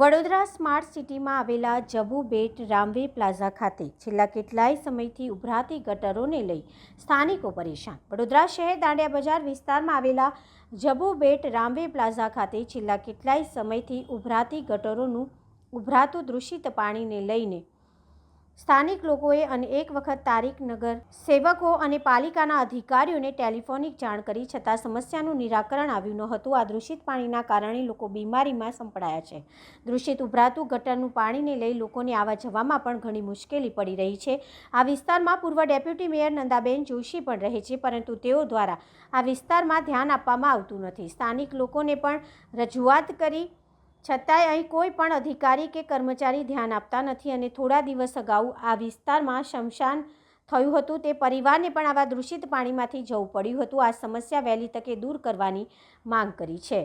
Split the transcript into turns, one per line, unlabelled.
Vadodara smart સિટીમાં આવેલા જબુ બેટ રામવે plaza ખાતે છેલ્લા કેટલાય સમયથી ઉભરાતી ગટરોને લઈ સ્થાનિકો પરેશાન. વડોદરા શહેર દાંડિયા બજાર વિસ્તારમાં આવેલા જબુ બેટ રામવે પ્લાઝા ખાતે છેલ્લા કેટલાય સમયથી ઉભરાતી ગટરોનું ઉભરાતું દૂષિત પાણીને લઈને સ્થાનિક લોકોએ અને એક વખત તારીખનગર સેવકો અને પાલિકાના અધિકારીઓને ટેલિફોનિક જાણ કરી છતાં સમસ્યાનું નિરાકરણ આવ્યું ન હતું. આ દૂષિત પાણીના કારણે લોકો બીમારીમાં સંપડાયા છે. દૂષિત ઉભરાતું ગટરનું પાણીને લઈ લોકોને આવવા જવામાં પણ ઘણી મુશ્કેલી પડી રહી છે. આ વિસ્તારમાં પૂર્વ ડેપ્યુટી મેયર નંદાબેન જોશી પણ રહે છે, પરંતુ તેઓ દ્વારા આ વિસ્તારમાં ધ્યાન આપવામાં આવતું નથી. સ્થાનિક લોકોને પણ રજૂઆત કરી છતાંય અહીં કોઈ પણ અધિકારી કે કર્મચારી ધ્યાન આપતા નથી અને થોડા દિવસ અગાઉ આ વિસ્તારમાં શમશાન થયું હતું. તે પરિવારને પણ આવા દૂષિત પાણીમાંથી જવું પડ્યું હતું. આ સમસ્યા વહેલી તકે દૂર કરવાની માંગ કરી છે.